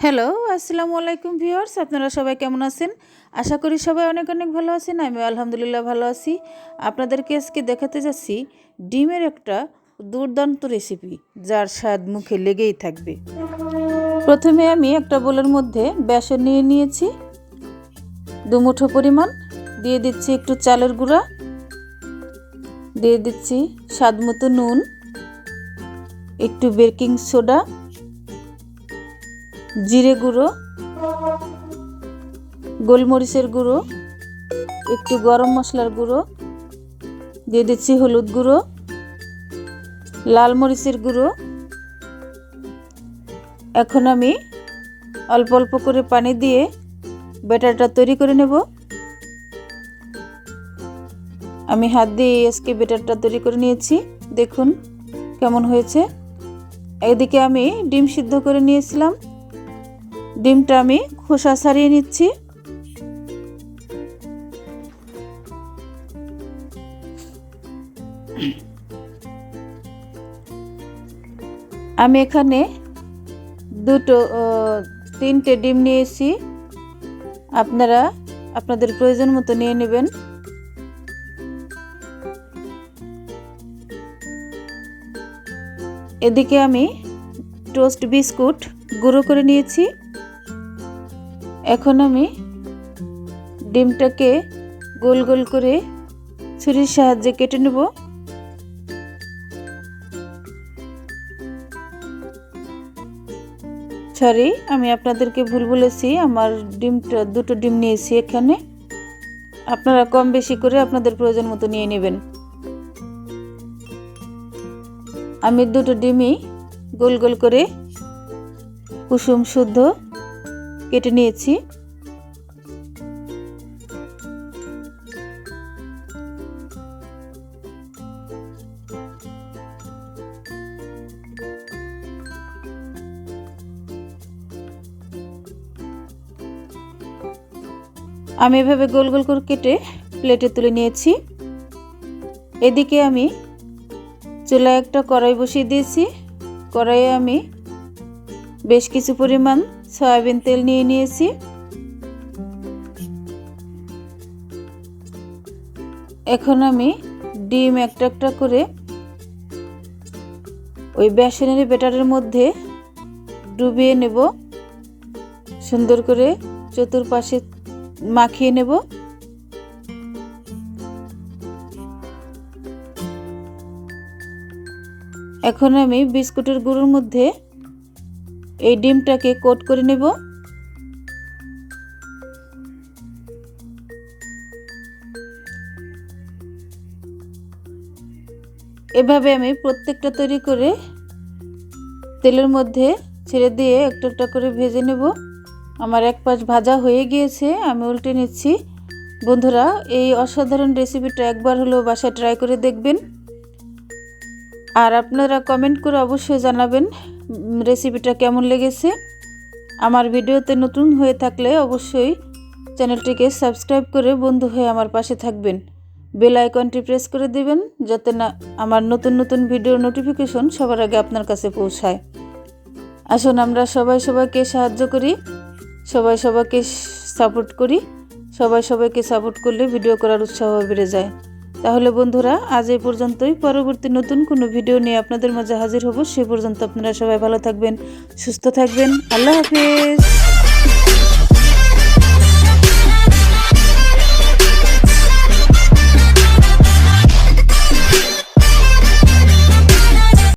Hello আসসালামু আলাইকুম viewers আপনারা সবাই কেমন আছেন? আশা করি সবাই অনেক অনেক ভালো আছেন আমি আলহামদুলিল্লাহ ভালো আছি। আপনাদেরকে আজকে দেখাতে যাচ্ছি ডিমের একটা দুর্দান্ত রেসিপি যার স্বাদ মুখে লেগেই থাকবে। প্রথমে আমি একটা বোলের মধ্যে বেসন নিয়ে নিয়েছি। দুমুঠো পরিমাণ। দিয়ে দিচ্ছি একটু চালের গুঁড়া। দিয়ে দিচ্ছি স্বাদ মতো নুন। একটু বেকিং সোডা। জিরে গুঁড়ো, গোলমরিচের গুঁড়ো, একটু গরম মশলার গুঁড়ো, দিয়ে দিচ্ছি হলুদ গুঁড়ো, লাল মরিচের গুঁড়ো। এখন আমি অল্প অল্প করে পানি দিয়ে ব্যাটারটা তৈরি করে নেব। আমি হাত দিয়ে আজকে ব্যাটারটা তৈরি করে নিয়েছি। দেখুন কেমন হয়েছে। এদিকে আমি ডিম সিদ্ধ করে নিয়েছিলাম। ডিমটা আমি খোসা ছাড়িয়ে নিচ্ছি। আমি এখানে দুটো তিনটে ডিম নিয়েছি। আপনারা আপনাদের প্রয়োজন মতো নিয়ে নেবেন। এদিকে আমি টোস্ট বিস্কুট গুঁড়ো করে নিয়েছি। এখন আমি ডিমটাকে গোল গোল করে ছুরির সাহায্যে কেটে নেব। সরি, আমি আপনাদেরকে ভুল বলেছি, আমার ডিমটা, দুটো ডিম নিয়েছি এখানে। আপনারা কম বেশি করে আপনাদের প্রয়োজন মতো নিয়ে নেবেন। আমি দুটো ডিমই গোল গোল করে কুসুম শুদ্ধ কেটে নিয়েছি। আমি এভাবে গোল গোল করে কেটে প্লেটে তুলে নিয়েছি। এদিকে আমি চুলায় একটা কড়াই বসিয়ে দিয়েছি। কড়াইয়ে আমি বেশ কিছু পরিমাণ সয়াবিন তেল নিয়ে নিয়েছি। এখন আমি ডিম একটা একটা করে ওই বেসনের বেটারের মধ্যে ডুবিয়ে নেব। সুন্দর করে চতুর্পাশে মাখিয়ে নেব। এখন আমি বিস্কুটের গুঁড়োর মধ্যে এই ডিমটাকে কোট করে নেব। এভাবে আমি প্রত্যেকটা তৈরি করে তেলের মধ্যে ছেড়ে দিয়ে একটা একটা করে ভেজে নেব। আমার এক পাশ ভাজা হয়ে গিয়েছে, আমি উল্টে নিচ্ছি। বন্ধুরা, এই অসাধারণ রেসিপিটা একবার হলেও বাসায় ট্রাই করে দেখবেন। আর আপনারা কমেন্ট করে অবশ্যই জানাবেন রেসিপিটা কেমন লেগেছে? আমার ভিডিওতে নতুন হয়ে থাকলে অবশ্যই চ্যানেলটিকে সাবস্ক্রাইব করে বন্ধু হয়ে আমার পাশে থাকবেন। বেল আইকনটি প্রেস করে দিবেন, যাতে না আমার নতুন নতুন ভিডিওর নোটিফিকেশন সবার আগে আপনার কাছে পৌঁছায়। আসুন আমরা সবাই সবাইকে সাহায্য করি, সবাই সবাইকে সাপোর্ট করি, সবাই সবাইকে সাপোর্ট করলে ভিডিও করার উৎসাহ বেড়ে যায়। তাহলে বন্ধুরা, আজ এই পর্যন্তই। পরবর্তী নতুন কোনো ভিডিও নিয়ে আপনাদের মাঝে হাজির হব। সে পর্যন্ত আপনারা সবাই ভালো থাকবেন, সুস্থ থাকবেন। আল্লাহ হাফিজ।